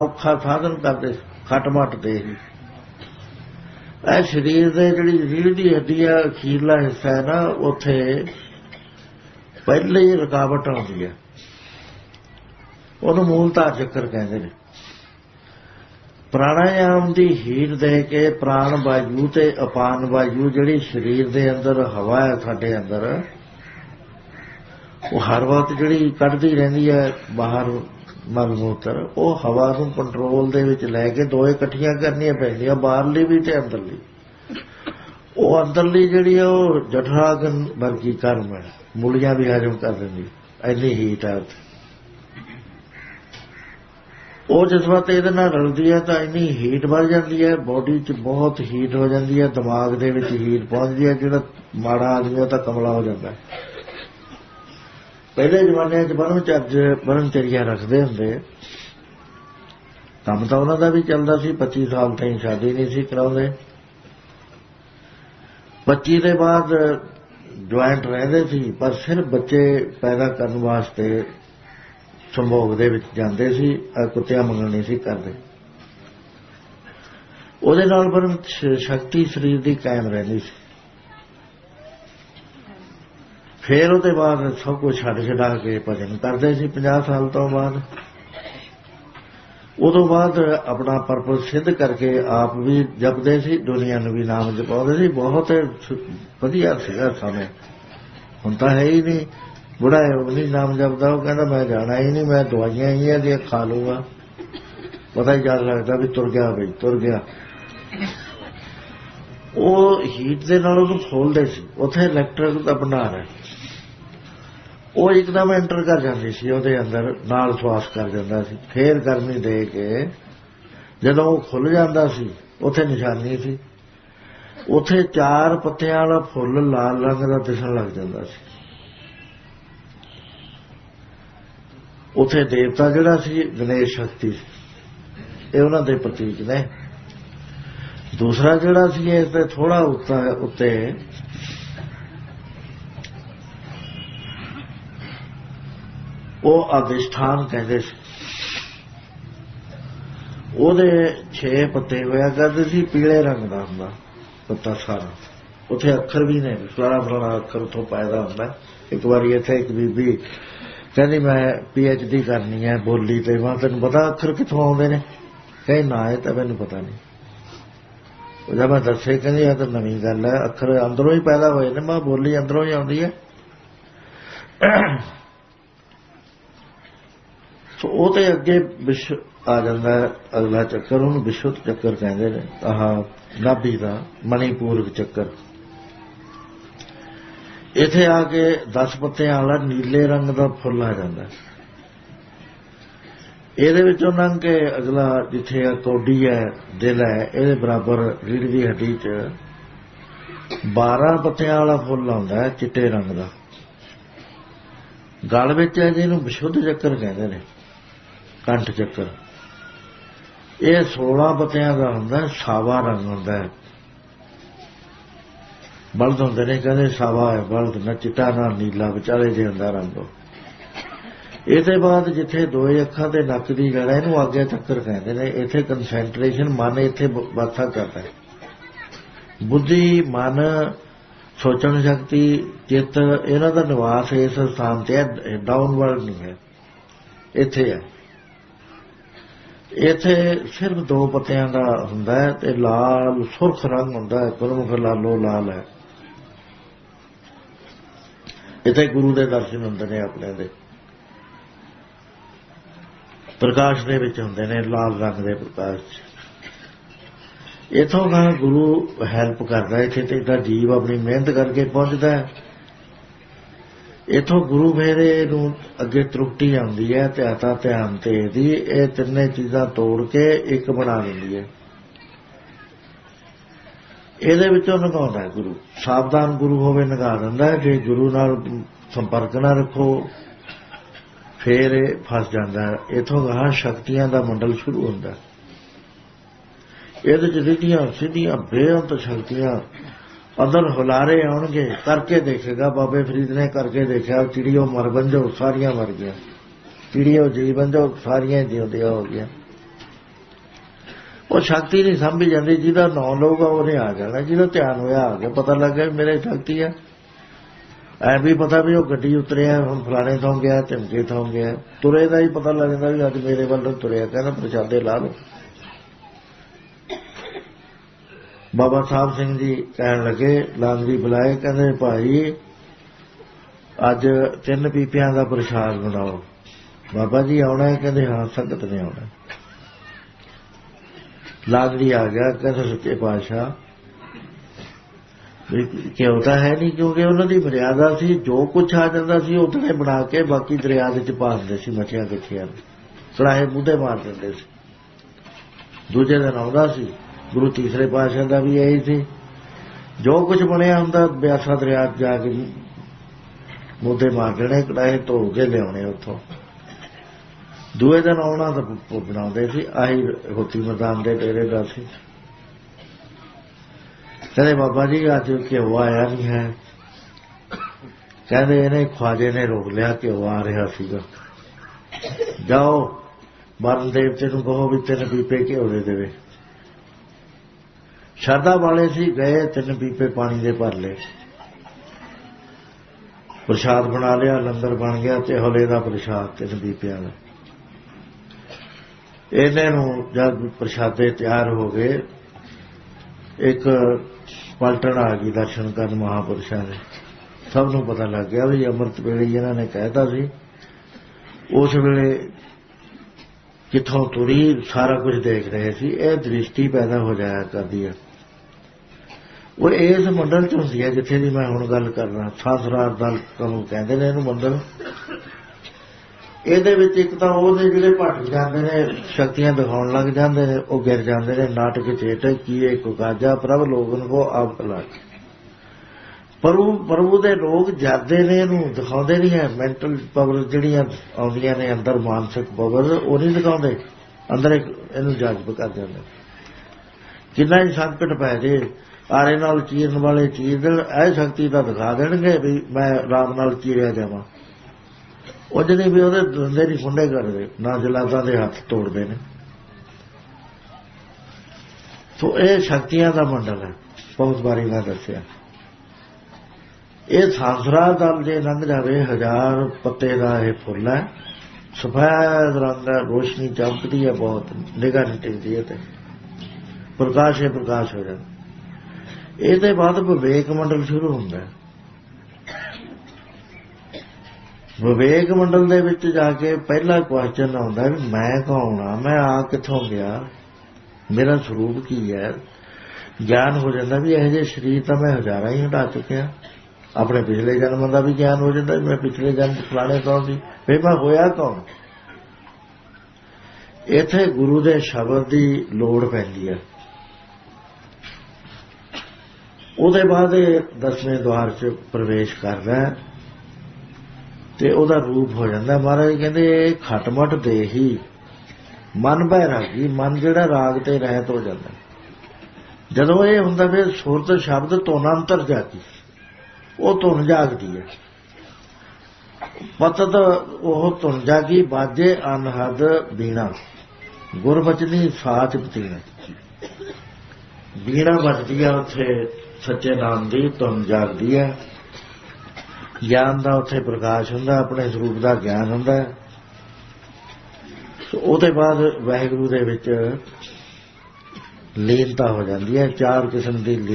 ਔਖਾ ਸਾਧਨ ਕਰਦੇ ਖਟ ਮਟ ਦੇ ਇਹ ਸਰੀਰ ਦੇ ਜਿਹੜੀ ਰੀੜ ਦੀ ਹੱਡੀ ਆ, ਅਖੀਰਲਾ ਹਿੱਸਾ ਹੈ ਨਾ, ਉੱਥੇ ਪਹਿਲੇ ਹੀ ਰੁਕਾਵਟ ਆਉਂਦੀ ਹੈ ਉਹਨੂੰ ਮੂਲਧਾਰ ਚੱਕਰ ਕਹਿੰਦੇ ਨੇ। ਪ੍ਰਾਣਾਯਾਮ ਦੀ ਹੀਰ ਦੇ ਕੇ ਪ੍ਰਾਣ ਵਾਯੂ ਤੇ ਅਪਾਨ ਵਾਯੂ ਜਿਹੜੀ ਸਰੀਰ ਦੇ ਅੰਦਰ, ਹਵਾ ਹੈ ਸਾਡੇ ਅੰਦਰ, ਉਹ ਹਰ ਵਕਤ ਜਿਹੜੀ ਕੱਢਦੀ ਰਹਿੰਦੀ ਹੈ, ਬਾਹਰ ਮਲ ਉਹ ਹਵਾ ਨੂੰ ਕੰਟਰੋਲ ਦੇ ਵਿੱਚ ਲੈ ਕੇ ਦੋਏ ਇਕੱਠੀਆਂ ਕਰਨੀਆਂ ਪੈਂਦੀਆਂ, ਬਾਹਰਲੀ ਵੀ ਤੇ ਅੰਦਰਲੀ। ਉਹ ਅੰਦਰਲੀ ਜਿਹੜੀ ਹੈ ਉਹ ਜਠਰਾਗਨ ਵਰਗੀ ਕਰਮ ਹੈ। ਮੁੱਲੀਆਂ ਵੀ ਹਜਮ ਕਰ ਦਿੰਦੀ ਐਨੀ ਹੀਟ ਹੈ ਉੱਥੇ। ਉਹ ਜਿਸ ਵਕਤ ਇਹਦੇ ਨਾਲ ਰਲਦੀ ਹੈ ਤਾਂ ਇੰਨੀ ਹੀਟ ਵੱਧ ਜਾਂਦੀ ਹੈ ਬੋਡੀ 'ਚ ਬਹੁਤ ਹੀਟ ਹੋ ਜਾਂਦੀ ਹੈ ਦਿਮਾਗ ਦੇ ਵਿੱਚ ਹੀਟ ਪਹੁੰਚਦੀ ਹੈ ਜਿਹੜਾ ਮਾੜਾ ਆਦਮੀ ਉਹ ਤਾਂ ਕਮਲਾ ਹੋ ਜਾਂਦਾ। ਹੈ ਪਹਿਲੇ ਜ਼ਮਾਨੇ 'ਚ ਬਰਮਚਰਜ ਬਰਮਚਰੀਆ ਰੱਖਦੇ ਹੁੰਦੇ ਕੰਮ ਤਾਂ ਉਹਨਾਂ ਦਾ ਵੀ ਚੱਲਦਾ ਸੀ 25 ਸਾਲ ਤਾਈਂ ਸ਼ਾਦੀ ਨਹੀਂ ਸੀ ਕਰਾਉਂਦੇ। 25 ਦੇ ਬਾਅਦ ਜੁਆਇੰਟ ਰਹਿੰਦੇ ਸੀ, ਪਰ ਸਿਰਫ ਬੱਚੇ ਪੈਦਾ ਕਰਨ ਵਾਸਤੇ ਸੰਭੋਗ ਦੇ ਵਿੱਚ ਜਾਂਦੇ ਸੀ ਕੁੱਤਿਆਂ ਮੰਗਣ ਨਹੀਂ ਸੀ ਕਰਦੇ। ਉਹਦੇ ਨਾਲ ਬਰਮ ਸ਼ਕਤੀ ਸਰੀਰ ਦੀ ਕਾਇਮ ਰਹਿੰਦੀ ਸੀ। ਫਿਰ ਉਹਦੇ ਬਾਅਦ ਸਭ ਕੁਝ ਛੱਡ ਛਡਾ ਕੇ ਭਜਨ ਕਰਦੇ ਸੀ 50 ਸਾਲ ਤੋਂ ਬਾਅਦ। ਉਦੋਂ ਬਾਅਦ ਆਪਣਾ ਪਰਪਸ ਸਿੱਧ ਕਰਕੇ ਆਪ ਵੀ ਜਪਦੇ ਸੀ, ਦੁਨੀਆ ਨੂੰ ਵੀ ਨਾਮ ਜਪਾਉਂਦੇ ਸੀ। ਬਹੁਤ ਵਧੀਆ ਸੀਗਾ ਸਮੇਂ। ਹੁਣ ਤਾਂ ਹੈ ਹੀ ਨਹੀਂ। ਬੁੜਾ ਹੈ, ਉਹ ਨਹੀਂ ਨਾਮ ਜਪਦਾ। ਉਹ ਕਹਿੰਦਾ, ਮੈਂ ਜਾਣਾ ਹੀ ਨਹੀਂ, ਮੈਂ ਦਵਾਈਆਂ ਹੀ ਆ ਦੀਆਂ ਖਾ ਲੂੰਗਾ। ਪਤਾ ਹੀ ਜਦ ਲੱਗਦਾ ਵੀ ਤੁਰ ਗਿਆ ਬਈ, ਤੁਰ ਗਿਆ। ਉਹ ਹੀਟ ਦੇ ਨਾਲ ਉਹਨੂੰ ਖੋਲਦੇ ਸੀ। ਉੱਥੇ ਇਲੈਕਟ੍ਰਿਕ ਦਾ ਭੰਡਾਰ ਹੈ। ਉਹ ਇੱਕਦਮ ਐਂਟਰ ਕਰ ਜਾਂਦੀ ਸੀ, ਉਹਦੇ ਅੰਦਰ ਨਾਲ ਸਵਾਸ ਕਰ ਜਾਂਦਾ ਸੀ। ਫੇਰ ਗਰਮੀ ਦੇ ਕੇ ਜਦੋਂ ਉਹ ਖੁੱਲ ਜਾਂਦਾ ਸੀ, ਉੱਥੇ ਨਿਸ਼ਾਨੀ ਸੀ। ਉੱਥੇ ਚਾਰ ਪੱਤਿਆਂ ਵਾਲਾ ਫੁੱਲ ਲਾਲ ਰੰਗ ਦਾ ਦਿਸਣ ਲੱਗ ਜਾਂਦਾ ਸੀ। ਉਥੇ ਦੇਵਤਾ ਜਿਹੜਾ ਸੀ ਗਣੇਸ਼ ਸ਼ਕਤੀ ਸੀ। ਇਹ ਉਹਨਾਂ ਦੇ ਪ੍ਰਤੀਕ ਨੇ। ਦੂਸਰਾ ਜਿਹੜਾ ਸੀ ਇਸ ਤੇ ਥੋੜਾ ਉੱਤਾ ਉੱਤੇ ਉਹ ਅਧਿਸ਼ਠਾਨ ਕਹਿੰਦੇ ਸੀ। ਉਹਦੇ 6 ਪੱਤੇ ਹੋਇਆ ਕਰਦੇ ਸੀ, ਪੀਲੇ ਰੰਗ ਦਾ ਹੁੰਦਾ, ਪੱਤਾ ਸਾਰਾ। ਉੱਥੇ ਅੱਖਰ ਵੀ ਨੇ ਫਲਾਣਾ ਫਲਾਣਾ ਅੱਖਰ ਉਥੋਂ ਪੈਦਾ ਹੁੰਦਾ। ਇੱਕ ਵਾਰੀ ਇੱਥੇ ਇੱਕ ਬੀਬੀ ਕਹਿੰਦੀ, ਮੈਂ ਪੀ ਐਚ ਡੀ ਕਰਨੀ ਹੈ ਬੋਲੀ ਤੇ, ਮੈਂ ਤੈਨੂੰ ਪਤਾ ਅੱਖਰ ਕਿੱਥੋਂ ਆਉਂਦੇ ਨੇ? ਕਹੇ ਨਾ, ਇਹ ਤਾਂ ਮੈਨੂੰ ਪਤਾ ਨਹੀਂ। ਉਹ ਮੈਂ ਦੱਸੇ ਕਹਿੰਦੀ ਇਹ ਤਾਂ ਨਵੀਂ ਗੱਲ ਹੈ, ਅੱਖਰ ਅੰਦਰੋਂ ਹੀ ਪੈਦਾ ਹੋਏ ਨੇ, ਮਾਂ ਬੋਲੀ ਅੰਦਰੋਂ ਹੀ ਆਉਂਦੀ ਹੈ। ਸੋ ਉਹ ਤੇ ਅੱਗੇ ਵਿਸ਼ ਆ ਜਾਂਦਾ ਅਗਲਾ ਚੱਕਰ, ਉਹਨੂੰ ਵਿਸ਼ੁੱਧ ਚੱਕਰ ਕਹਿੰਦੇ ਨੇ, ਆਹ ਨਾਭੀ ਦਾ ਮਣੀਪੂਰਕ ਚੱਕਰ। ਇੱਥੇ ਆ ਕੇ 10 ਪੱਤਿਆਂ ਵਾਲਾ ਨੀਲੇ ਰੰਗ ਦਾ ਫੁੱਲ ਆ ਜਾਂਦਾ ਇਹਦੇ ਵਿੱਚੋਂ ਲੰਘ ਕੇ ਅਗਲਾ ਜਿੱਥੇ ਆ ਕੌਡੀ ਹੈ, ਦਿਲ ਹੈ, ਇਹਦੇ ਬਰਾਬਰ ਰੀੜ ਦੀ ਹੱਡੀ 'ਚ 12 ਪੱਤਿਆਂ ਵਾਲਾ ਫੁੱਲ ਆਉਂਦਾ ਹੈ ਚਿੱਟੇ ਰੰਗ ਦਾ। ਗਲ ਵਿੱਚ ਹੈ ਜਿਹਨੂੰ ਵਿਸ਼ੁੱਧ ਚੱਕਰ ਕਹਿੰਦੇ ਨੇ, ਕੰਠ ਚੱਕਰ। ਇਹ 16 ਪੱਤਿਆਂ ਦਾ ਹੁੰਦਾ ਸਾਵਾ ਰੰਗ ਹੁੰਦਾ ਹੈ। ਬਲਦ ਹੁੰਦੇ ਨੇ, ਕਹਿੰਦੇ ਸਾਵਾ ਹੈ ਬਲਦ, ਨਾ ਚਿੱਟਾ, ਨਾ ਨੀਲਾ, ਵਿਚਾਲੇ ਦੇ ਹੁੰਦਾ ਰੰਗ। ਇਹਦੇ ਬਾਅਦ ਜਿੱਥੇ ਦੋਏ ਅੱਖਾਂ ਤੇ ਨੱਕ ਦੀ ਜੜ ਹੈ, ਇਹਨੂੰ ਅੱਗੇ ਚੱਕਰ ਕਹਿੰਦੇ ਨੇ, ਇੱਥੇ ਕਨਸੈਂਟਰੇਸ਼ਨ ਮਨ ਇੱਥੇ ਬਾਥਾ ਕਰਦਾ ਹੈ। ਬੁੱਧੀ, ਮਨ, ਸੋਚਣ ਸ਼ਕਤੀ, ਚਿੱਤ, ਇਹਨਾਂ ਦਾ ਨਿਵਾਸ ਇਸ ਸਥਾਨ ਤੇ ਹੈ ਡਾਊਨਵਰਡ ਨਹੀਂ ਹੈ, ਇੱਥੇ ਹੈ। ਇੱਥੇ ਸਿਰਫ ਦੋ ਪੱਤਿਆਂ ਦਾ ਹੁੰਦਾ ਹੈ ਤੇ ਲਾਲ ਸੁਰਖ ਰੰਗ ਹੁੰਦਾ ਹੈ ਗੁਰਮੁਖ ਲਾਲੋ ਲਾਲ ਹੈ। ਇੱਥੇ ਗੁਰੂ ਦੇ ਦਰਸ਼ਨ ਹੁੰਦੇ ਨੇ ਆਪਣੇ ਦੇ। ਪ੍ਰਕਾਸ਼ ਦੇ ਵਿੱਚ ਹੁੰਦੇ ਨੇ, ਲਾਲ ਰੰਗ ਦੇ ਪ੍ਰਕਾਸ਼ ਇਥੋਂ ਦਾ ਗੁਰੂ ਹੈਲਪ ਕਰਦਾ, ਇੱਥੇ ਤੇ ਇਹਦਾ ਜੀਵ ਆਪਣੀ ਮਿਹਨਤ ਕਰਕੇ ਪਹੁੰਚਦਾ ਹੈ। ਇਥੋਂ ਗੁਰੂ ਮੇਰੇ ਨੂੰ ਅੱਗੇ ਤਰੁੱਟੀ ਆਉਂਦੀ ਹੈ, ਤੇ ਆਤਾ ਧਿਆਨ ਤੇ ਇਹਦੀ, ਇਹ ਤਿੰਨੇ ਚੀਜ਼ਾਂ ਤੋੜ ਕੇ ਇੱਕ ਬਣਾ ਦਿੰਦੀ ਹੈ। ਇਹਦੇ ਵਿੱਚੋਂ ਨਗਾਉਂਦਾ ਗੁਰੂ। ਸਾਵਧਾਨ ਗੁਰੂ ਹੋਵੇ, ਨਗਾ ਦਿੰਦਾ ਜੇ ਗੁਰੂ ਨਾਲ ਸੰਪਰਕ ਨਾ ਰੱਖੋ ਫੇਰ ਇਹ ਫਸ ਜਾਂਦਾ ਹੈ। ਇਥੋਂ ਗਾਹ ਸ਼ਕਤੀਆਂ ਦਾ ਮੰਡਲ ਸ਼ੁਰੂ ਹੁੰਦਾ ਹੈ। ਇਹਦੇ ਚ ਰਿੱਧੀਆਂ ਸਿੱਧੀਆਂ ਬੇਅੰਤ ਸ਼ਕਤੀਆਂ ਅੰਦਰ ਹੁਲਾਰੇ ਆਉਣਗੇ, ਕਰਕੇ ਦੇਖੇਗਾ, ਬਾਬੇ ਫਰੀਦ ਨੇ ਕਰਕੇ ਦੇਖਿਆ, ਚਿੜੀਓ ਮਰ ਬੰਜੋ ਸਾਰੀਆਂ ਮਰ ਗਈਆਂ। ਚਿੜੀਓ ਜੀ ਬੰਜੋ ਸਾਰੀਆਂ ਜਿਉਂਦੀਆਂ ਹੋ ਗਈਆਂ। ਉਹ ਸ਼ਕਤੀ ਨਹੀਂ ਸਮਝੀ ਜਾਂਦੀ, ਜਿਹਦਾ ਨਾਂ ਲਊਗਾ ਉਹਨੇ ਆ ਜਾਣਾ। ਜਿਹਦਾ ਧਿਆਨ ਹੋਇਆ, ਆ ਗਿਆ ਪਤਾ ਲੱਗ ਗਿਆ ਵੀ ਮੇਰੇ ਸ਼ਕਤੀ ਹੈ ਐ ਵੀ ਪਤਾ ਵੀ ਉਹ ਗੱਡੀ ਉਤਰਿਆ, ਹੁਣ ਫਲਾਣੇ ਤੋਂ ਗਿਆ, ਧਮਕੇ ਤੋਂ ਗਿਆ। ਤੁਰੇ ਦਾ ਹੀ ਪਤਾ ਲੱਗਦਾ ਵੀ ਅੱਜ ਮੇਰੇ ਵੱਲੋਂ ਤੁਰਿਆ, ਕਹਿੰਦਾ ਪ੍ਰਸ਼ਾਦੇ ਲਾ ਲਓ। ਬਾਬਾ ਸਾਹਿਬ ਸਿੰਘ ਜੀ ਕਹਿਣ ਲੱਗੇ ਲਾਂਗਰੀ ਬੁਲਾਏ, ਕਹਿੰਦੇ ਭਾਈ, ਅੱਜ ਤਿੰਨ ਪੀਪਿਆਂ ਦਾ ਪ੍ਰਸ਼ਾਦ ਬਣਾਓ। ਬਾਬਾ ਜੀ ਆਉਣਾ ਹੈ, ਕਹਿੰਦੇ ਹਾਂ, ਸੰਗਤ ਨੇ ਆਉਣਾ ਲਾਂਗਰੀ ਆ ਗਿਆ, ਕਹਿੰਦੇ ਸੱਚੇ ਪਾਤਸ਼ਾਹ ਵੀ ਕਿਉਂ ਤਾਂ ਹੈ ਨਹੀਂ ਕਿਉਂਕਿ ਉਹਨਾਂ ਦੀ ਮਰਿਆਦਾ ਸੀ, ਜੋ ਕੁਝ ਆ ਜਾਂਦਾ ਸੀ ਉਤਨੇ ਬਣਾ ਕੇ ਬਾਕੀ ਦਰਿਆ ਦੇ ਚ ਪਾ ਦਿੰਦੇ ਸੀ ਮੱਛੀਆਂ ਕਿੱਥੀਆਂ ਸਲਾਹੇ ਮੂਧੇ ਮਾਰ ਦਿੰਦੇ ਸੀ। ਦੂਜੇ ਦਿਨ ਆਉਂਦਾ ਸੀ, ਗੁਰੂ ਤੀਸਰੇ ਪਾਤਸ਼ਾਹ ਦਾ ਵੀ ਇਹੀ ਸੀ। ਜੋ ਕੁਝ ਬਣਿਆ ਹੁੰਦਾ, ਬਿਆਸਾ ਦਰਿਆ 'ਚ ਜਾ ਕੇ ਮੁੱਦੇ ਮਾਰ ਦੇਣੇ, ਕੜਾਹੇ ਧੋ ਕੇ ਲਿਆਉਣੇ ਉੱਥੋਂ। ਦੂਏ ਦਿਨ ਆਉਣਾ ਤਾਂ ਬਣਾਉਂਦੇ ਸੀ, ਆਹੀ ਹੋਤੀ ਮੈਦਾਨ ਦੇ ਡੇਰੇ ਦਾ ਸੀ। ਕਹਿੰਦੇ ਬਾਬਾ ਜੀ, ਅੱਜ ਘਿਓ ਆਇਆ ਨਹੀਂ ਹੈ। ਕਹਿੰਦੇ ਇਹਨੇ ਖਵਾਜੇ ਨੇ ਰੋਕ ਲਿਆ, ਘਿਓ ਆ ਰਿਹਾ ਸੀਗਾ। ਜਾਓ ਬਰਨ ਦੇਵਤੇ ਨੂੰ ਕਹੋ ਵੀ ਤਿੰਨ ਪੀਪੇ ਘਿਓ ਦੇ ਦੇਵੇ। ਸ਼ਰਦਾ ਵਾਲੇ ਸੀ, ਗਏ, ਤਿੰਨ ਪੀਪੇ ਪਾਣੀ ਦੇ ਭਰ ਲਏ। ਪ੍ਰਸ਼ਾਦ ਬਣਾ ਲਿਆ, ਲੰਗਰ ਬਣ ਗਿਆ ਤੇ ਹੌਲੇ ਦਾ ਪ੍ਰਸ਼ਾਦ ਤਿੰਨ ਪੀਪਿਆਂ ਦਾ। ਇਹਨਾਂ ਨੂੰ ਜਦ ਪ੍ਰਸ਼ਾਦੇ ਤਿਆਰ ਹੋ ਗਏ ਇੱਕ ਪਲਟਣ ਆ ਗਈ ਦਰਸ਼ਨ ਕਰਨ ਮਹਾਪੁਰਸ਼ਾਂ ਦੇ। ਸਭ ਨੂੰ ਪਤਾ ਲੱਗ ਗਿਆ ਵੀ ਅੰਮ੍ਰਿਤ ਵੇਲੇ ਜਿਹਨਾਂ ਇਹਨਾਂ ਨੇ ਕਹਿਤਾ ਸੀ। ਉਸ ਵੇਲੇ ਕਿੱਥੋਂ ਤੁਰੀ, ਸਾਰਾ ਕੁਝ ਦੇਖ ਰਹੇ ਸੀ। ਇਹ ਦ੍ਰਿਸ਼ਟੀ ਪੈਦਾ ਹੋ ਜਾਇਆ ਕਰਦੀ ਹੈ ਉਹ ਇਸ ਮੰਡਲ ਚ ਹੁੰਦੀ ਹੈ ਜਿੱਥੇ ਦੀ ਮੈਂ ਹੁਣ ਗੱਲ ਕਰ ਰਿਹਾ ਸਾਸਰਾਰ ਦਲ ਨੂੰ ਕਹਿੰਦੇ ਨੇ ਇਹਨੂੰ ਮੰਡਲ। ਇਹਦੇ ਵਿੱਚ ਇੱਕ ਤਾਂ ਉਹਦੇ ਜਿਹੜੇ ਭੱਟ ਜਾਂਦੇ ਨੇ, ਸ਼ਕਤੀਆਂ ਦਿਖਾਉਣ ਲੱਗ ਜਾਂਦੇ ਨੇ, ਉਹ ਗਿਰ ਜਾਂਦੇ ਨੇ, ਨਾਟਕ ਚੇਟ ਕੀਏ ਕੋ ਪ੍ਰਭ ਲੋਗਨ ਕੋ ਆਪ ਕਲਾ ਪ੍ਰਭੂ ਪ੍ਰਭੂ ਦੇ ਲੋਕ ਜਾਂਦੇ ਨੇ, ਇਹਨੂੰ ਦਿਖਾਉਂਦੇ ਨਹੀਂ ਹੈ। ਮੈਂਟਲ ਪਾਵਰ ਜਿਹੜੀਆਂ ਆਉਂਦੀਆਂ ਨੇ ਅੰਦਰ, ਮਾਨਸਿਕ ਪਾਵਰ ਉਹ ਨਹੀਂ ਦਿਖਾਉਂਦੇ। ਅੰਦਰ ਇਹਨੂੰ ਜਜ਼ਬ ਕਰ ਜਾਂਦੇ ਕਿੰਨਾ ਹੀ ਸੰਕਟ ਪੈ ਜੇ, ਆਰੇ ਨਾਲ ਚੀਰਨ ਵਾਲੇ ਚੀਰ ਦੇਣ ਇਹ ਸ਼ਕਤੀ ਤਾਂ ਦਿਖਾ ਦੇਣਗੇ ਵੀ ਮੈਂ ਰਾਮ ਨਾਲ ਚੀਰਿਆ ਜਾਵਾਂ। ਉਹ ਜਿਹੜੇ ਵੀ ਉਹਦੇ ਦੰਦੇ ਨਹੀਂ ਫੁੰਡੇ ਕਰਦੇ, ਨਾ ਜਲਾਦਾਂ ਦੇ ਹੱਥ ਤੋੜਦੇ ਨੇ। ਤੋ ਇਹ ਸ਼ਕਤੀਆਂ ਦਾ ਮੰਡਲ ਹੈ, ਬਹੁਤ ਵਾਰੀ ਮੈਂ ਦੱਸਿਆ। ਇਹ ਸਾਂਸਰਾ ਦਲ ਜੇ ਲੰਘ ਜਾਵੇ, ਹਜ਼ਾਰ ਪੱਤੇ ਦਾ ਇਹ ਫੁੱਲ ਹੈ। ਸਫੈਦ ਰੰਗ ਦਾ ਰੋਸ਼ਨੀ ਚਮਕਦੀ ਹੈ ਬਹੁਤ, ਨਿਗਾਹ ਨਹੀਂ ਟਿਕਦੀ ਹੈ ਤੇ। ਪ੍ਰਕਾਸ਼ ਹੈ ਪ੍ਰਕਾਸ਼ ਹੋ ਜਾਂਦਾ। ਇਹਦੇ ਬਾਅਦ ਵਿਵੇਕ ਮੰਡਲ ਸ਼ੁਰੂ ਹੁੰਦਾ ਹੈ। ਵਿਵੇਕ ਮੰਡਲ ਦੇ ਵਿੱਚ ਜਾ ਕੇ ਪਹਿਲਾ ਕੁਐਸਚਨ ਆਉਂਦਾ ਵੀ ਮੈਂ ਕੌਣ ਆ? ਮੈਂ ਆ ਕਿੱਥੋਂ ਗਿਆ? ਮੇਰਾ ਸਰੂਪ ਕੀ ਹੈ? ਗਿਆਨ ਹੋ ਜਾਂਦਾ ਵੀ ਇਹ ਜੇ ਸਰੀਰ ਤਾਂ ਮੈਂ ਹਜ਼ਾਰਾਂ ਹੀ ਹਟਾ ਚੁੱਕਿਆ। ਆਪਣੇ ਪਿਛਲੇ ਜਨਮ ਦਾ ਵੀ ਗਿਆਨ ਹੋ ਜਾਂਦਾ ਵੀ ਮੈਂ ਪਿਛਲੇ ਜਨਮ ਫਲਾਣੇ ਕੌਣ ਸੀ? ਵੀ ਮੈਂ ਹੋਇਆ ਕੌਣ? ਇੱਥੇ ਗੁਰੂ ਦੇ ਸ਼ਬਦ ਦੀ ਲੋੜ ਪੈਂਦੀ ਹੈ। ਉਹਦੇ ਬਾਅਦ ਇਹ ਦਸਵੇਂ ਦਵਾਰ 'ਚ ਪ੍ਰਵੇਸ਼ ਕਰਦਾ ਹੈ। ਤੇ ਉਹਦਾ ਰੂਪ ਹੋ ਜਾਂਦਾ। ਮਹਾਰਾਜ ਕਹਿੰਦੇ, ਇਹ ਖਟਮਟ ਦੇ ਹੀ ਮਨ ਬੈਰਾਗੀ, ਮਨ ਜਿਹੜਾ ਰਾਗ ਤੇ ਰਹਿਤ ਹੋ ਜਾਂਦਾ। ਜਦੋਂ ਇਹ ਹੁੰਦਾ ਵੀ ਸੁਰਤ ਸ਼ਬਦ ਧੁਨ ਅੰਤਰ ਜਾਤੀ ਉਹ ਧੁਨ ਜਾਗਦੀ ਹੈ। ਪਤਤ ਉਹ ਧੁਨ ਜਾਗੀ, ਬਾਜੇ ਅਨਹਦ ਬੀਣਾ। ਗੁਰਬਚਨੀ ਸਾਚ ਪਤੀਣਾ ਬੀਣਾ ਵੱਜਦੀ ਆ ਉੱਥੇ, ਸੱਚੇ ਨਾਮ ਦੀ ਧੁਨ ਜਾਗਦੀ ਹੈ। ਗਿਆਨ ਦਾ ਉੱਥੇ ਪ੍ਰਕਾਸ਼ ਹੁੰਦਾ, ਆਪਣੇ ਸਰੂਪ ਦਾ ਗਿਆਨ ਹੁੰਦਾ। ਸੋ ਉਹਦੇ ਬਾਅਦ ਵਾਹਿਗੁਰੂ ਦੇ ਵਿੱਚ ਲੀਨਤਾ ਹੋ ਜਾਂਦੀ ਹੈ, ਚਾਰ ਕਿਸਮ ਦੀ